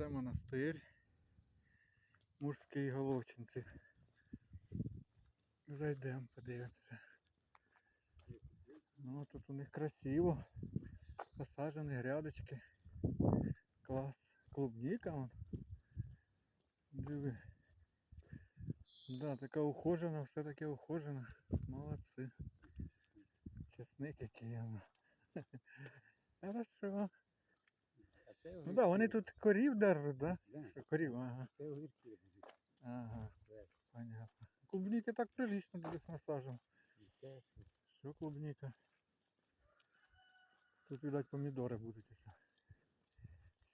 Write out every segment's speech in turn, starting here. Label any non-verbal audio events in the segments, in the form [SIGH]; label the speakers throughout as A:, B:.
A: Це монастир. Мужський Головчинці. Зайдемо, подивимося. Ну тут у них красиво. Посаджені грядочки. Клас. Клубніка вон. Диви. Да, така ухожена, все таке ухожена. Молодці. Чесник який. [LAUGHS] Хорошо.
B: Це
A: Ну да, вони тут корів держать, да?
B: Да,
A: Що корів, ага.
B: це огірки.
A: Ага, понятно. Клубніки так прилично десь насажено.
B: цвіте, що
A: Що клубніка? Тут, видать, помідори будуть ось.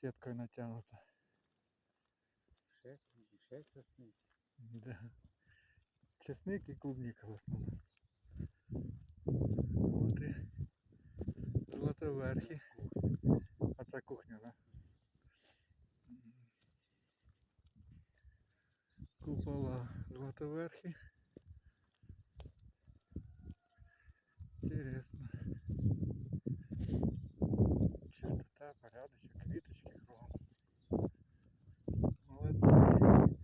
A: Сіткою натягнуто.
B: ще, ще чесник.
A: Да. Чесник і клубніка в основному. От і золотоверхи. А це кухня, да? Купола золотоверхи. Интересно. Чистота, порядочок, квіточки кругом. Молодці.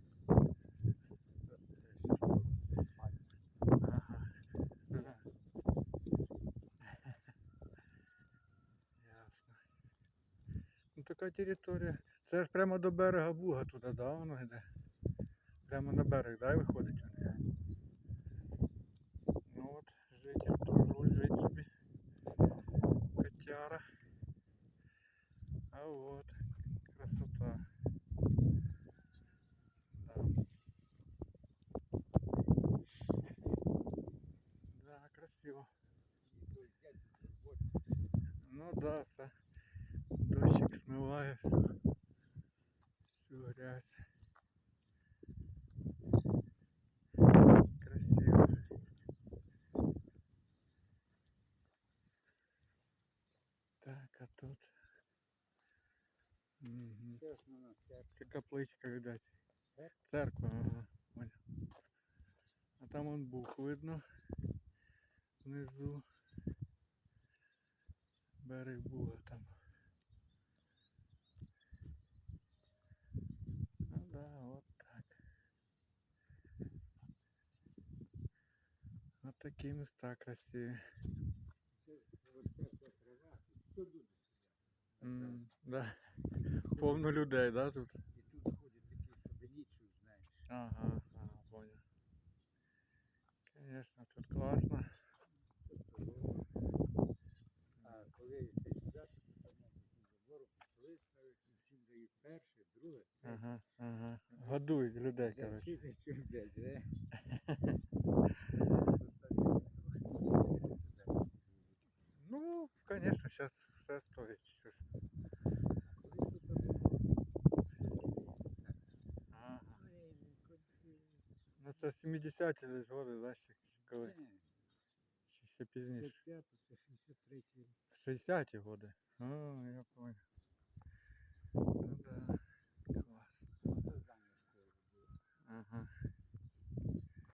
B: Це спальня.
A: Ага. Ага. Ясно. Ну така територія. Це ж прямо до берега Буга туди, да, воно йде? Прямо на берег, да, і виходить у них? Ну от, житель теж лежить собі. Котяра. А от, красота. Да. Да, красиво. Ну да, це дощик смиває всю, всю грязь. Красиво. Так, а тут. Угу.
B: Це
A: капличка, видать.
B: Церква?
A: Ага. А там он бух видно. Внизу. Берег Буга там. Такі міста красиві.
B: Це, оце, це це все люди сидять.
A: Да. Повно людей, да, тут?
B: І тут ходять такі, що нічого знаєш.
A: Ага, ага, понял. Конечно, тут класно.
B: А коли цей свято, то там ставить, і всім дають перше, друге.
A: Ага, ага. Годують людей, коротше. [LAUGHS] [LAUGHS]
B: тисячу людей, де?
A: Ну, конечно, сейчас все стоит. Ага. Ну це 70-ті десь годи, да, ще коли? Чи ще пізніше?
B: 55, це 63 рік.
A: 60-ті годи. А, я понял.